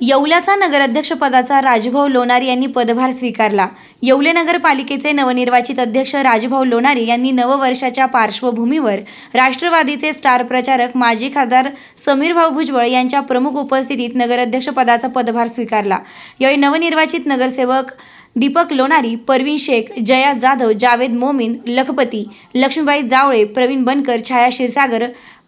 येवल्याचा नगराध्यक्षपदाचा राजभाऊ लोणारी यांनी पदभार स्वीकारला. येवले नगरपालिकेचे नवनिर्वाचित अध्यक्ष राजभाऊ लोणारी यांनी नववर्षाच्या पार्श्वभूमीवर राष्ट्रवादीचे स्टार प्रचारक माजी खासदार समीरभाऊ भुजबळ यांच्या प्रमुख उपस्थितीत नगराध्यक्षपदाचा पदभार स्वीकारला. यावेळी नवनिर्वाचित नगरसेवक दीपक लोणारी परवीन शेख जया जाधव जावेद मोमीन लखपती लक्ष्मीबाई जावळे प्रवीण बनकर छाया क्षीरसागर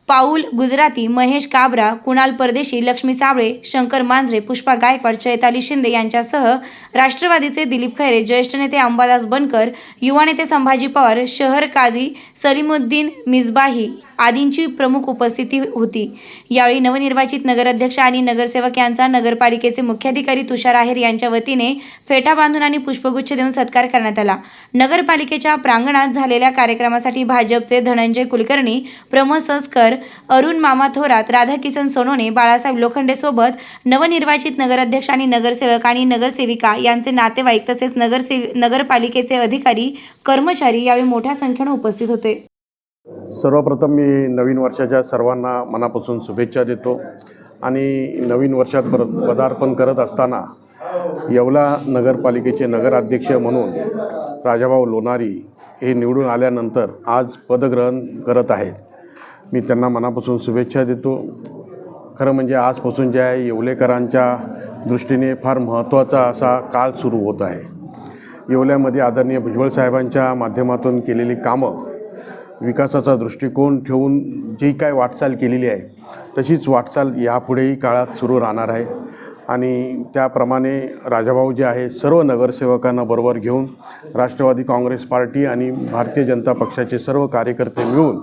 पाऊल गुजराती महेश काबरा कुणाल परदेशी लक्ष्मी साबळे शंकर मांजरे पुष्पा गायकवाड चैताली शिंदे यांच्यासह राष्ट्रवादीचे दिलीप खैरे ज्येष्ठ नेते अंबादास बनकर युवा नेते संभाजी पवार शहर काझी सलीमुद्दीन मिसबाही आदींची प्रमुख उपस्थिती होती. यावेळी नवनिर्वाचित नगराध्यक्ष आणि नगरसेवक यांचा नगरपालिकेचे मुख्याधिकारी तुषार आहेर यांच्या वतीने फेटा बांधून आणि पुष्पगुच्छ देऊन सत्कार करण्यात आला. नगरपालिकेच्या प्रांगणात झालेल्या कार्यक्रमासाठी भाजपचे धनंजय कुलकर्णी प्रमोद संस्कर अरुण मामा थोरात राधाकिसन सोनोने बाळासाहेब लोखंडेसोबत नवनिर्वाचित नगराध्यक्ष आणि नगरसेवक आणि नगरसेविका यांचे नातेवाईक तसेच नगरसेव नगरपालिकेचे अधिकारी कर्मचारी यावेळी मोठ्या संख्येने उपस्थित होते. सर्वप्रथम मी नवीन वर्षाच्या सर्वांना मनापासून शुभेच्छा देतो आणि नवीन वर्षात पर पदार्पण करत असताना येवला नगरपालिकेचे नगराध्यक्ष म्हणून राजाभाऊ लोणारी हे निवडून आल्यानंतर आज पदग्रहण करत आहेत. मी त्यांना मनापासून शुभेच्छा देतो. खरं म्हणजे आजपासून जे आहे येवलेकरांच्या दृष्टीने फार महत्त्वाचा असा काळ सुरू होत आहे. येवल्यामध्ये आदरणीय भुजबळ साहेबांच्या माध्यमातून केलेली कामं विकासाचा दृष्टिकोन ठेवून जी काय वाटचाल केलेली आहे तशीच वाटचाल यापुढेही काळात सुरू राहणार आहे. आणि त्याप्रमाणे राजाभाऊ जे आहे सर्व नगरसेवकांना बरोबर घेऊन राष्ट्रवादी काँग्रेस पार्टी आणि भारतीय जनता पक्षाचे सर्व कार्यकर्ते मिळून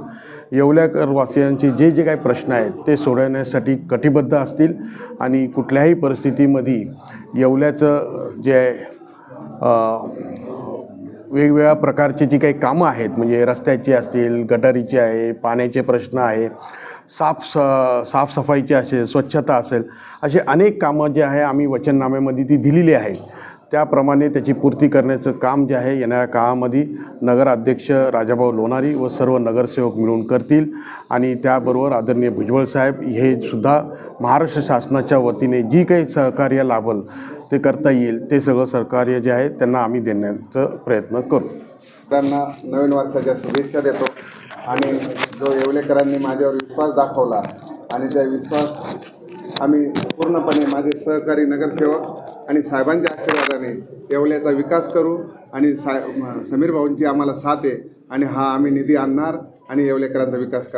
येवल्याकरवासियांचे जे जे काही प्रश्न आहेत ते सोडवण्यासाठी कटिबद्ध असतील आणि कुठल्याही परिस्थितीमध्ये येवल्याचं जे आहे वेगवेगळ्या प्रकारची जी काही कामं आहेत म्हणजे रस्त्याची असतील गटारीची आहे पाण्याचे प्रश्न आहे साफ स साफसफाईची असेल स्वच्छता असेल असे अनेक कामं जे आहे आम्ही वचननाम्यामध्ये ती दिलेली आहेत. त्याप्रमाणे त्याची पूर्ती करण्याचं काम जे आहे येणाऱ्या काळामध्ये नगराध्यक्ष राजाभाऊ लोणारी व सर्व नगरसेवक मिळून करतील. आणि त्याबरोबर आदरणीय भुजबळ साहेब हे सुद्धा महाराष्ट्र शासनाच्या वतीने जी काही सहकार्य लाभल ते करता येईल ते सगळं सहकार्य जे आहे त्यांना आम्ही देण्याचा प्रयत्न करू. त्यांना नवीन वर्षाच्या शुभेच्छा देतो. आणि जो येवलेकरांनी माझ्यावर विश्वास दाखवला आणि त्या विश्वास आम्ही पूर्णपणे माझे सहकारी नगरसेवक आणि साहेबांच्या आशीर्वादाने येवल्याचा विकास करू आणि साहेब समीर भाऊंची आम्हाला साथ आहे आणि हा आम्ही निधी आणणार आणि येवलेकरांचा विकास करणार.